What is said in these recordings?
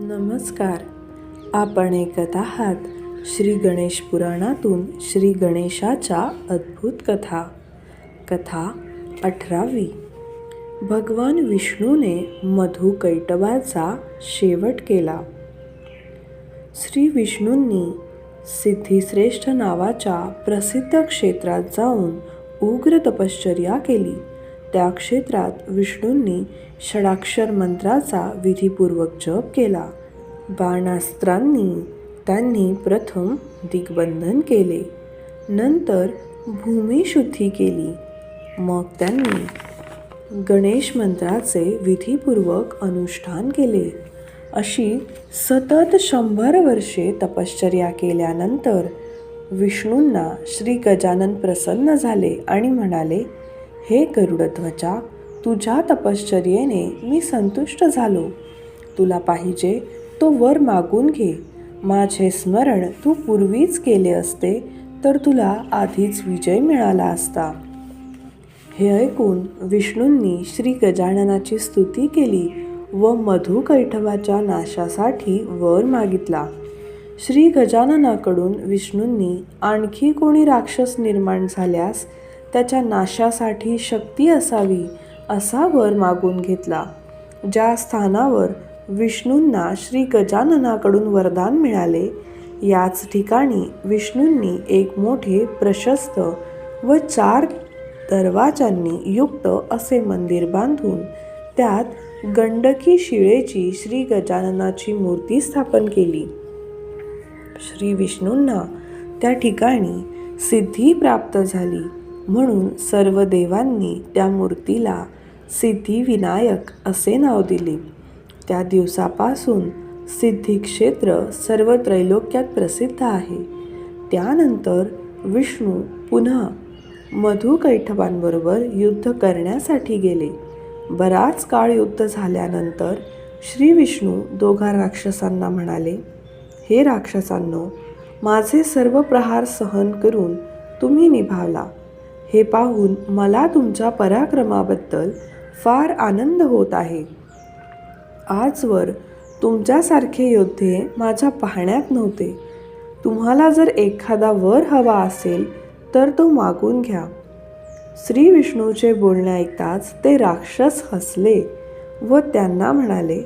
नमस्कार. आपण ऐकत आहात श्री गणेश पुराणातून श्री गणेशाच्या अद्भुत कथा. कथा अठरावी. भगवान विष्णूने मधु कैटबाचा शेवट केला. श्री विष्णूंनी सिद्धिश्रेष्ठ नावाच्या प्रसिद्ध क्षेत्रात जाऊन उग्र तपश्चर्या केली. त्या क्षेत्रात विष्णूंनी षडाक्षर मंत्राचा विधीपूर्वक जप केला. बाणास्त्रांनी त्यांनी प्रथम दिग्बंधन केले. नंतर भूमिशुद्धी केली. मग त्यांनी गणेश मंत्राचे विधीपूर्वक अनुष्ठान केले. अशी सतत शंभर वर्षे तपश्चर्या केल्यानंतर विष्णूंना श्री गजानन प्रसन्न झाले आणि म्हणाले हे गरुडध्वजा तुझ्या तपश्चर्येने मी संतुष्ट झालो. तुला पाहिजे तो वर मागून घे. माझे स्मरण तू पूर्वीच केले असते तर तुला आधीच विजय मिळाला असता. हे ऐकून विष्णूंनी श्री गजाननाची स्तुती केली व मधु कैठवाच्या नाशासाठी वर मागितला. श्री गजाननाकडून विष्णूंनी आणखी कोणी राक्षस निर्माण झाल्यास त्याच्या नाशासाठी शक्ती असावी असा वर मागून घेतला. ज्या स्थानावर विष्णूंना श्री गजाननाकडून वरदान मिळाले याच ठिकाणी विष्णूंनी एक मोठे प्रशस्त व चार दरवाजांनी युक्त असे मंदिर बांधून त्यात गंडकी शिळेची श्री गजाननाची मूर्ती स्थापन केली. श्री विष्णूंना त्या ठिकाणी सिद्धी प्राप्त झाली. म्हणून सर्व देवांनी त्या मूर्तीला सिद्धिविनायक असे नाव दिले. त्या दिवसापासून सिद्धिक्षेत्र सर्व त्रैलोक्यात प्रसिद्ध आहे. त्यानंतर विष्णू पुन्हा मधुकैठवांबरोबर युद्ध करण्यासाठी गेले. बराच काळ युद्ध झाल्यानंतर श्री विष्णू दोघा राक्षसांना म्हणाले हे राक्षसांनो माझे सर्व प्रहार सहन करून तुम्ही निभावला. हे पाहून मला तुमच्या पराक्रमाबद्दल फार आनंद होत आहे. आजवर तुमच्यासारखे योद्धे माझ्या पाहण्यात नव्हते. तुम्हाला जर एखादा वर हवा असेल तर तो मागून घ्या. श्री विष्णूचे बोलणे ऐकताच ते राक्षस हसले व त्यांना म्हणाले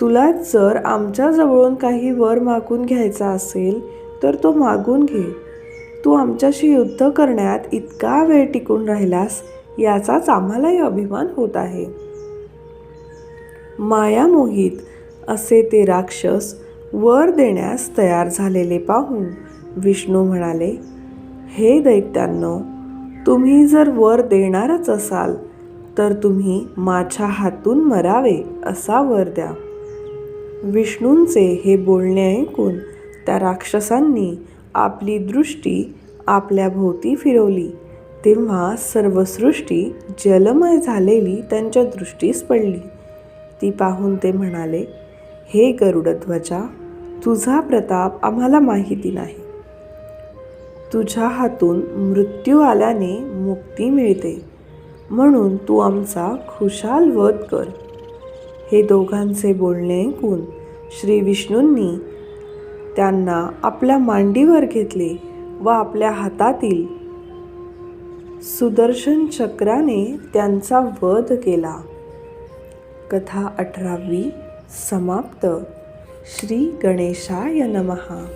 तुला जर आमच्याजवळून काही वर मागून घ्यायचा असेल तर तो मागून घे. तू आमच्याशी युद्ध करण्यात इतका वेळ टिकून राहिलास याचाच आम्हालाही अभिमान होत आहे. मायामोहित असे ते राक्षस वर देण्यास तयार झालेले पाहून विष्णू म्हणाले हे दैत्यांनो तुम्ही जर वर देणारच असाल तर तुम्ही माझ्या हातून मरावे असा वर द्या. विष्णूंचे हे बोलणे ऐकून त्या राक्षसांनी आपली दृष्टी आपल्या भोवती फिरवली. तेव्हा सर्व सृष्टी जलमय झालेली त्यांच्या दृष्टीस पडली. ती पाहून ते म्हणाले हे गरुडध्वजा तुझा प्रताप आम्हाला माहिती नाही. तुझ्या हातून मृत्यू आल्याने मुक्ती मिळते. म्हणून तू आमचा खुशाल वध कर. हे दोघांचे बोलणे ऐकून श्री विष्णूंनी त्यांना आपल्या मांडीवर घेतले व आपल्या हातातील सुदर्शन चक्राने त्यांचा वध केला. कथा अठरावी समाप्त. श्री गणेशाय नमहा